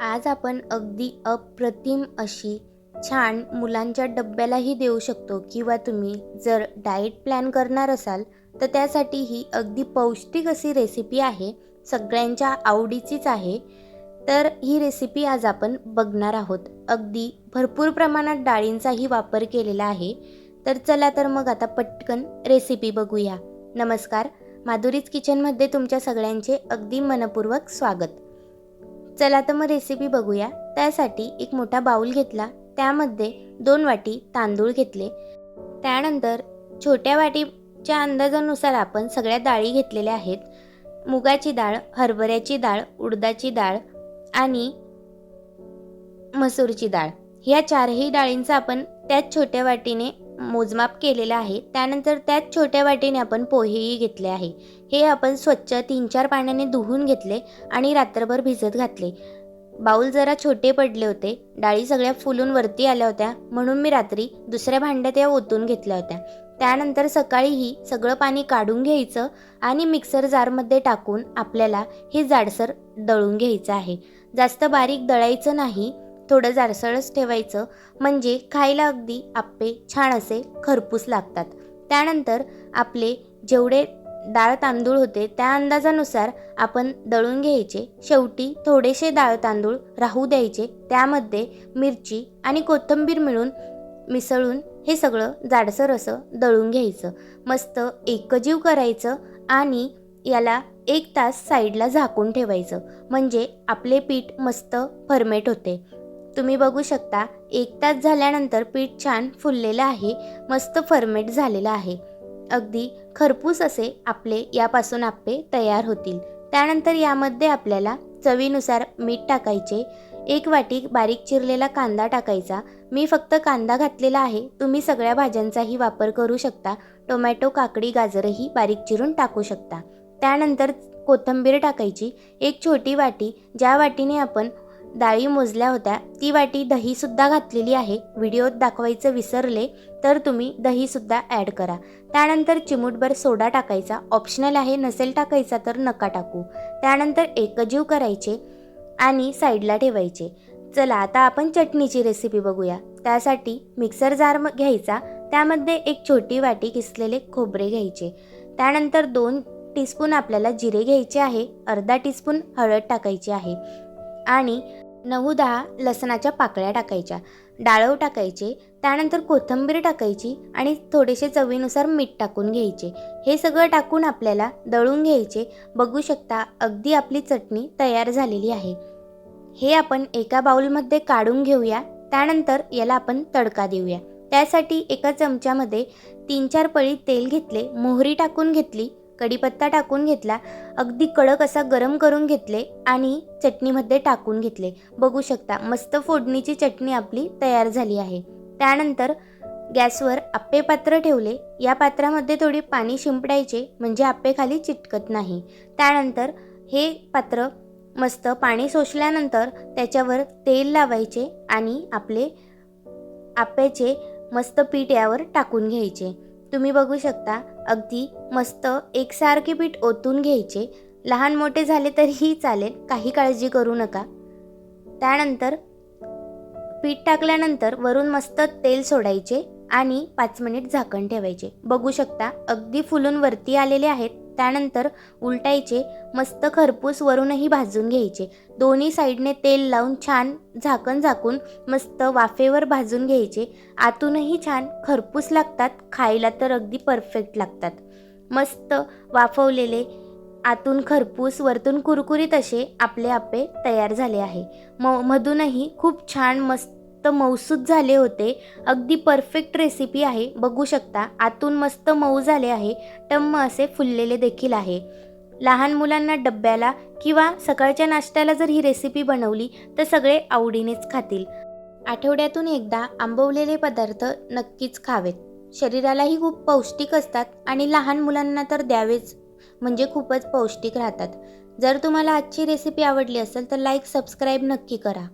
आज आपण अगदी अप्रतिम अशी छान मुलांच्या डब्यालाही देऊ शकतो. किंवा तुम्ही जर डाएट प्लॅन करणार असाल तर त्यासाठी ही अगदी पौष्टिक अशी रेसिपी आहे. सगळ्यांच्या आवडीचीच आहे. तर ही रेसिपी आज आपण बघणार आहोत. अगदी भरपूर प्रमाणात डाळींचाही वापर केलेला आहे. तर चला तर मग आता पटकन रेसिपी बघूया. नमस्कार. माधुरीज किचनमध्ये तुमच्या सगळ्यांचे अगदी मनपूर्वक स्वागत. चला तर मग रेसिपी बघूया. त्यासाठी एक मोठा बाऊल घेतला. त्यामध्ये दोन वाटी तांदूळ घेतले. त्यानंतर छोट्या वाटीच्या अंदाजानुसार आपण सगळ्या डाळी घेतलेल्या आहेत. मुगाची डाळ हरभऱ्याची डाळ उडदाची डाळ आणि मसूरची डाळ. ह्या चारही डाळींचा आपण त्याच छोट्या वाटीने मोजमाप केलेलं आहे. त्यानंतर त्याच छोट्या वाटीने आपण पोहेही घेतले आहे. हे आपण स्वच्छ तीन चार पाण्याने धुवून घेतले आणि रात्रभर भिजत घातले. बाऊल जरा छोटे पडले होते. डाळी सगळ्या फुलून वरती आल्या होत्या. म्हणून मी रात्री दुसऱ्या भांड्यात या ओतून घेतल्या होत्या. त्यानंतर सकाळीही सगळं पाणी काढून घ्यायचं आणि मिक्सर जारमध्ये टाकून आपल्याला हे जाडसर दळून घ्यायचं आहे. जास्त बारीक दळायचं नाही. थोडं जाडसळच ठेवायचं. म्हणजे खायला अगदी आप्पे छान असे खरपूस लागतात. त्यानंतर आपले जेवढे डाळ तांदूळ होते त्या अंदाजानुसार आपण दळून घ्यायचे. शेवटी थोडेसे डाळ तांदूळ राहू द्यायचे. त्यामध्ये मिरची आणि कोथिंबीर मिळून मिसळून हे सगळं जाडसर असं दळून घ्यायचं. मस्त एकजीव करायचं आणि याला एक तास साईडला झाकून ठेवायचं. म्हणजे आपले पीठ मस्त फर्मेट होते. तुम्ही बघू शकता एक तास झाल्यानंतर पीठ छान फुललेलं आहे मस्त फर्मेट झालेलं आहे. अगदी खरपूस असे आपले यापासून आप्पे तयार होतील. त्यानंतर यामध्ये आपल्याला चवीनुसार मीठ टाकायचे. एक वाटी बारीक चिरलेला कांदा टाकायचा. मी फक्त कांदा घातलेला आहे. तुम्ही सगळ्या भाज्यांचाही वापर करू शकता. टोमॅटो काकडी गाजरही बारीक चिरून टाकू शकता. त्यानंतर कोथिंबीर टाकायची. एक छोटी वाटी ज्या वाटीने आपण डाळी मोजल्या होत्या. ती वाटी दहीसुद्धा घातलेली आहे. व्हिडिओत दाखवायचं विसरले तर तुम्ही दहीसुद्धा ॲड करा. त्यानंतर चिमूटभर सोडा टाकायचा. ऑप्शनल आहे नसेल टाकायचा तर नका टाकू. त्यानंतर एकजीव करायचे आणि साईडला ठेवायचे. चला आता आपण चटणीची रेसिपी बघूया. त्यासाठी मिक्सर जार घ्यायचा. त्यामध्ये एक छोटी वाटी किसलेले खोबरे घ्यायचे. त्यानंतर दोन टीस्पून आपल्याला जिरे घ्यायचे आहे. अर्धा टीस्पून हळद टाकायची आहे. आणि नऊ दहा लसणाच्या पाकळ्या टाकायच्या. डाळव टाकायचे त्यानंतर कोथिंबीर टाकायची आणि थोडेसे चवीनुसार मीठ टाकून घ्यायचे. हे सगळं टाकून आपल्याला दळून घ्यायचे. बघू शकता अगदी आपली चटणी तयार झालेली आहे. हे आपण एका बाऊलमध्ये काढून घेऊया. त्यानंतर याला आपण तडका देऊया. त्यासाठी एका चमच्यामध्ये तीन चार पळी तेल घेतले मोहरी टाकून घेतली. कढीपत्ता टाकून घेतला. अगदी कडक असा गरम करून घेतले आणि चटणीमध्ये टाकून घेतले. बघू शकता मस्त फोडणीची चटणी आपली तयार झाली आहे. त्यानंतर गॅसवर आप्पे पात्र ठेवले. या पात्रामध्ये थोडी पाणी शिंपडायचे म्हणजे आप्पे खाली चिटकत नाही. त्यानंतर हे पात्र मस्त पाणी सोसल्यानंतर त्याच्यावर तेल लावायचे आणि आपले आप्याचे मस्त पीठ यावर टाकून घ्यायचे. तुम्ही बघू शकता अगदी मस्त एकसारखे पीठ ओतून घ्यायचे. लहान मोठे झाले तरीही चालेल काही काळजी करू नका. त्यानंतर पीठ टाकल्यानंतर वरून मस्त तेल सोडायचे आणि पाच मिनिट झाकण ठेवायचे. बघू शकता अगदी फुलून वरती आलेले आहेत. त्यानंतर उलटायचे मस्त खरपूस वरूनही भाजून घ्यायचे. दोन्ही साईडने तेल लावून छान झाकण झाकून मस्त वाफेवर भाजून घ्यायचे. आतूनही छान खरपूस लागतात खायला तर अगदी परफेक्ट लागतात. मस्त वाफवलेले आतून खरपूस वरतून कुरकुरीत असे आपले आपे तयार झाले आहे. म मधूनही खूप छान मस्त मऊसूत झाले होते. अगदी परफेक्ट रेसिपी आहे. बघू शकता आतून मस्त मऊ झाले आहे. टम्म असे फुललेले देखील आहे. लहान मुलांना डब्याला किंवा सकाळच्या नाश्त्याला जर ही रेसिपी बनवली तर सगळे आवडीनेच खातील. आठवड्यातून एकदा आंबवलेले पदार्थ नक्कीच खावेत. शरीरालाही खूप पौष्टिक असतात आणि लहान मुलांना तर द्यावेच म्हणजे खूपच पौष्टिक राहतात. जर तुम्हाला आजची रेसिपी आवडली असेल तर लाईक सबस्क्राईब नक्की करा.